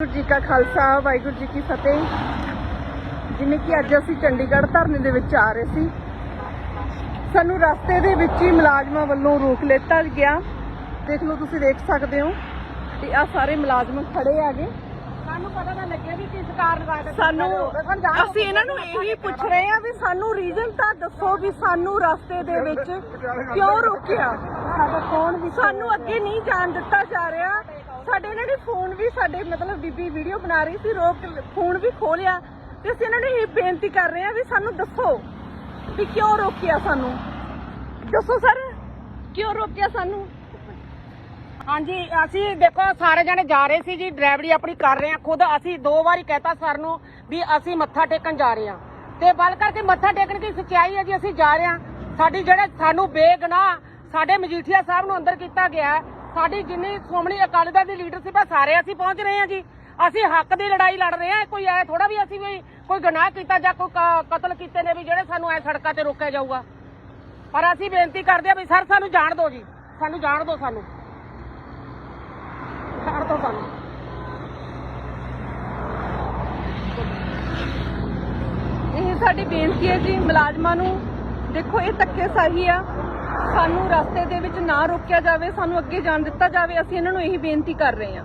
ਵਾਹਿਗੁਰੂ ਜੀ ਕਾ ਖਾਲਸਾ ਵਾਹਿਗੁਰੂ ਜੀ ਕੀ ਫਤਿਹ। ਜਿਵੇਂ ਕਿ ਅੱਜ ਅਸੀਂ ਚੰਡੀਗੜ੍ਹ ਧਰਨੇ ਦੇ ਵਿੱਚ ਆ ਰਹੇ ਸੀ। ਸਾਨੂੰ ਰਸਤੇ ਦੇ ਵਿੱਚ ਹੀ ਮੁਲਾਜ਼ਮਾਂ ਵੱਲੋਂ ਰੋਕ ਲਿੱਤਾ ਗਿਆ। ਦੇਖ ਲਓ ਤੁਸੀਂ ਦੇਖ ਸਕਦੇ ਹੋ ਤੇ ਆ ਸਾਰੇ ਮੁਲਾਜ਼ਮ ਖੜੇ ਆਗੇ ਸਾਨੂੰ ਪਤਾ ਤਾਂ ਲੱਗਿਆ ਵੀ ਕਿਸ ਕਾਰਨ ਵਾਸਤੇ ਸਾਨੂੰ ਅਸੀਂ ਇਹਨਾਂ ਨੂੰ ਇਹੀ ਪੁੱਛ ਰਹੇ ਆ ਵੀ ਸਾਨੂੰ ਰੀਜ਼ਨ ਤਾਂ ਦੱਸੋ ਵੀ ਸਾਨੂੰ ਰਸਤੇ ਦੇ ਵਿੱਚ ਕਿਉਂ ਰੋਕਿਆ। ਸਾਡਾ ਫੋਨ ਵੀ ਸਾਨੂੰ ਅੱਗੇ ਨਹੀਂ ਜਾਣ ਦਿੱਤਾ ਜਾ ਰਿਹਾ। ਸਾਡੇ ਇਹਨਾਂ ਨੇ ਫੋਨ ਵੀ ਸਾਡੇ ਮਤਲਬ ਬੀਬੀ ਵੀਡੀਓ ਬਣਾ ਰਹੀ ਸੀ, ਰੋਕ ਫੋਨ ਵੀ ਖੋਲਿਆ ਤੇ ਅਸੀਂ ਇਹਨਾਂ ਨੂੰ ਇਹ ਬੇਨਤੀ ਕਰ ਰਹੇ ਆ ਵੀ ਸਾਨੂੰ ਦੱਸੋ ਵੀ ਕਿਉਂ ਰੋਕਿਆ ਸਾਨੂੰ। ਦੱਸੋ ਸਰ, ਕਿਉਂ ਰੋਕਿਆ ਸਾਨੂੰ? ਹਾਂਜੀ, ਅਸੀਂ ਦੇਖੋ, ਸਾਰੇ ਜਣੇ ਜਾ ਰਹੇ ਸੀ ਜੀ, ਡਰਾਈਵਰੀ ਆਪਣੀ ਕਰ ਰਹੇ ਆ ਖੁਦ ਅਸੀਂ ਦੋ ਵਾਰੀ ਕਹਿਤਾ ਸਰ ਨੂੰ ਵੀ ਅਸੀਂ ਮੱਥਾ ਟੇਕਣ ਜਾ ਰਹੇ ਆ ਤੇ ਬਲ ਕਰਕੇ ਮੱਥਾ ਟੇਕਣ ਦੀ ਸੱਚਾਈ ਹੈ ਜੀ, ਅਸੀਂ ਜਾ ਰਹੇ ਆ ਸਾਡੀ ਜਿਹੜੇ ਸਾਨੂੰ ਬੇਗਨਾਹ ਸਾਡੇ ਮਜੀਠੀਆ ਸਾਹਿਬ ਨੂੰ ਅੰਦਰ ਕੀਤਾ ਗਿਆ ਸਾਡੀ ਜਿੰਨੀ ਸ਼੍ਰੋਮਣੀ ਅਕਾਲੀ ਦਲ ਦੀ ਲੀਡਰਸ਼ਿਪ ਹੈ ਸਾਰੇ ਅਸੀਂ ਪਹੁੰਚ ਰਹੇ ਹਾਂ ਜੀ। ਅਸੀਂ ਹੱਕ ਦੀ ਲੜਾਈ ਲੜ ਰਹੇ ਆ ਕੋਈ ਐ ਥੋੜਾ ਵੀ ਅਸੀਂ ਵੀ ਕੋਈ ਗੁਨਾਹ ਕੀਤਾ ਜਾਂ ਕੋਈ ਕਤਲ ਕੀਤੇ ਨੇ ਵੀ ਜਿਹੜੇ ਸਾਨੂੰ ਐ ਸੜਕਾਂ ਤੇ ਰੋਕਿਆ ਜਾਊਗਾ। ਪਰ ਅਸੀਂ ਬੇਨਤੀ ਕਰਦੇ ਆ ਵੀ ਸਰ, ਸਾਨੂੰ ਜਾਣ ਦਿਓ ਜੀ। ਸਾਨੂੰ ਜਾਣ ਦਿਓ ਸਾਨੂੰ। ਛੱਡ ਦੋ ਸਾਨੂੰ। ਇਹ ਸਾਡੀ ਬੇਨਤੀ ਹੈ ਜੀ, ਮੁਲਾਜ਼ਮਾਂ ਨੂੰ। ਦੇਖੋ, ਇਹ ਧੱਕੇ ਸਹੀ ਆ। ਸਾਨੂੰ ਰਸਤੇ ਦੇ ਵਿੱਚ ਨਾ ਰੋਕਿਆ ਜਾਵੇ, ਸਾਨੂੰ ਅੱਗੇ ਜਾਣ ਦਿੱਤਾ ਜਾਵੇ, ਅਸੀਂ ਇਹਨਾਂ ਨੂੰ ਇਹੀ ਬੇਨਤੀ ਕਰ ਰਹੇ ਹਾਂ।